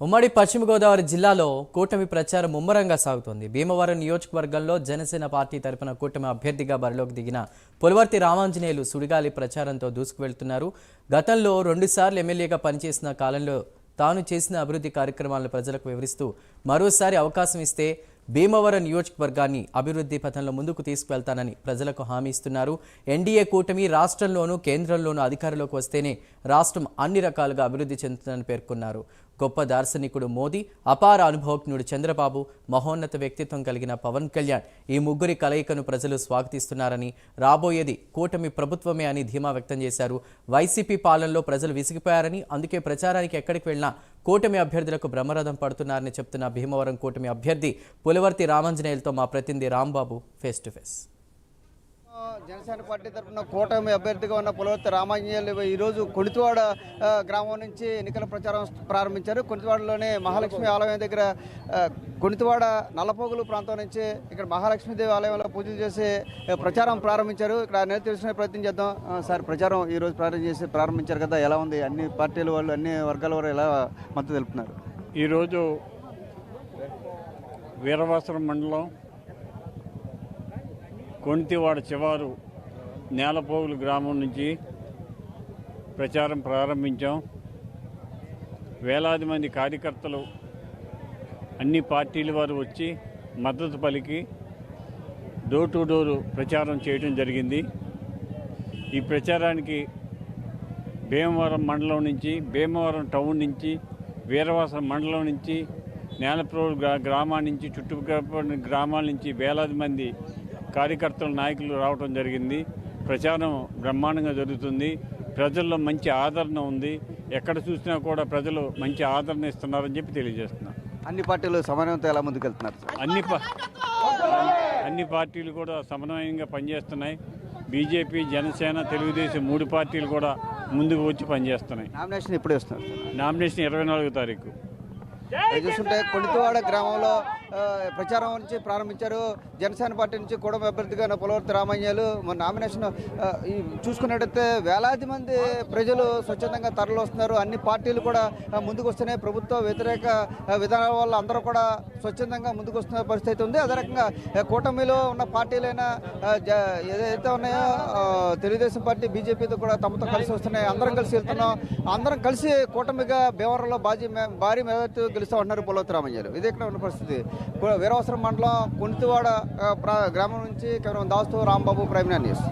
ఉమ్మడి పశ్చిమ గోదావరి జిల్లాలో కూటమి ప్రచారం ముమ్మరంగా సాగుతోంది. భీమవరం నియోజకవర్గంలో జనసేన పార్టీ తరపున కూటమి అభ్యర్థిగా బరిలోకి దిగిన పులవర్తి రామాంజనేయులు సుడిగాలి ప్రచారంతో దూసుకువెళ్తున్నారు. గతంలో రెండుసార్లు ఎమ్మెల్యేగా పనిచేసిన కాలంలో తాను చేసిన అభివృద్ధి కార్యక్రమాలను ప్రజలకు వివరిస్తూ మరోసారి అవకాశం ఇస్తే భీమవరం నియోజకవర్గాన్ని అభివృద్ధి పథంలో ముందుకు తీసుకువెళ్తానని ప్రజలకు హామీ ఇస్తున్నారు. ఎన్డీఏ కూటమి రాష్ట్రంలోనూ కేంద్రంలోనూ అధికారంలోకి వస్తేనే రాష్ట్రం అన్ని రకాలుగా అభివృద్ధి చెందుతుందని పేర్కొన్నారు. గొప్ప దార్శనికుడు మోదీ అపార అనుభవజ్ఞుడు చంద్రబాబు మహోన్నత వ్యక్తిత్వం కలిగిన పవన్ కళ్యాణ్ ఈ ముగ్గురి కలయికను ప్రజలు స్వాగతిస్తున్నారని రాబోయేది కూటమి ప్రభుత్వమే అని ధీమా వ్యక్తం చేశారు. వైసీపీ పాలనలో ప్రజలు విసిగిపోయారని అందుకే ప్రచారానికి ఎక్కడికి వెళ్ళినా కూటమి అభ్యర్థులకు బ్రహ్మరథం పడుతున్నారని చెప్తున్న భీమవరం కూటమి అభ్యర్థి పులవర్తి రామంజనేయులతో మా ప్రతినిధి Rambabu face to face. Janasena party తరఫున కూటమి అభ్యర్థిగా ఉన్న పులవర్తి రామాంజనేయులు ఈరోజు కొణితివాడ గ్రామం నుంచి ఎన్నికల ప్రచారం ప్రారంభించారు. కొణితివాడలోని మహాలక్ష్మి ఆలయం దగ్గర ఆ, కొణితివాడ నల్లపోగులు ప్రాంతం నుంచి ఇక్కడ మహాలక్ష్మీదేవి ఆలయంలో పూజలు చేసి ప్రచారం ప్రారంభించారు. ఇక్కడ నేను తెలుసుకునే ప్రయత్నం చేద్దాం. సార్ ప్రచారం ఈ రోజు ప్రారంభం చేసి ప్రారంభించారు కదా ఎలా ఉంది? అన్ని పార్టీల వాళ్ళు అన్ని వర్గాల వారు ఎలా మద్దతు తెలుపుతున్నారు? ఈరోజు వీరవాసరం మండలం కొంతివాడ చివారు నేలపోగులు గ్రామం నుంచి ప్రచారం ప్రారంభించాం. వేలాది మంది కార్యకర్తలు అన్ని పార్టీల వారు వచ్చి మద్దతు పలికి డోర్ టు డోరు ప్రచారం చేయడం జరిగింది. ఈ ప్రచారానికి భీమవరం మండలం నుంచి భీమవరం టౌన్ నుంచి వీరవాసం మండలం నుంచి నేలప్రోలు గ్రా గ్రామా నుంచి చుట్టుపక్కల గ్రామాల నుంచి వేలాది మంది కార్యకర్తలు నాయకులు రావడం జరిగింది. ప్రచారం బ్రహ్మాండంగా జరుగుతుంది. ప్రజల్లో మంచి ఆదరణ ఉంది. ఎక్కడ చూసినా కూడా ప్రజలు మంచి ఆదరణ ఇస్తున్నారని చెప్పి తెలియజేస్తున్నాను అన్ని పార్టీలు సమన్వయంతో ఎలా ముందుకెళ్తున్నారు అన్ని అన్ని పార్టీలు కూడా సమన్వయంగా పనిచేస్తున్నాయి. బీజేపీ జనసేన తెలుగుదేశం మూడు పార్టీలు కూడా ముందుకు వచ్చి పనిచేస్తున్నాయి. నామినేషన్ ఎప్పుడు ఇస్తున్నారు సార్? నామినేషన్ ఇరవై నాలుగో తారీఖు. చూస్తుంటే కొణితివాడ గ్రామంలో ప్రచారం నుంచి ప్రారంభించారు. జనసేన పార్టీ నుంచి కూడమి అభ్యర్థిగా పులవర్తి రామయ్యలు. మన నామినేషన్ ఈ చూసుకున్నట్టయితే వేలాది మంది ప్రజలు స్వచ్ఛందంగా తరలి వస్తున్నారు. అన్ని పార్టీలు కూడా ముందుకు వస్తున్నాయి. ప్రభుత్వ వ్యతిరేక విధానాల వల్ల అందరూ కూడా స్వచ్ఛందంగా ముందుకు వస్తున్న పరిస్థితి ఉంది. అదే రకంగా కూటమిలో ఉన్న పార్టీలైన ఏదైతే ఉన్నాయో తెలుగుదేశం పార్టీ బీజేపీతో కూడా తమతో కలిసి వస్తున్నాయి. అందరం కలిసి వెళ్తున్నాం. అందరం కలిసి కూటమిగా భీమవరంలో బాజీ భారీ మెజార్టీ గెలుస్తా ఉంటున్నారు పులవతి ఇది ఇక్కడ ఉన్న పరిస్థితి? వీరవసరం మండలం కుంతివాడ ప్రా- గ్రామం నుంచి కేవలం దాస్తు రాంబాబు ప్రైమ్ న్యూస్.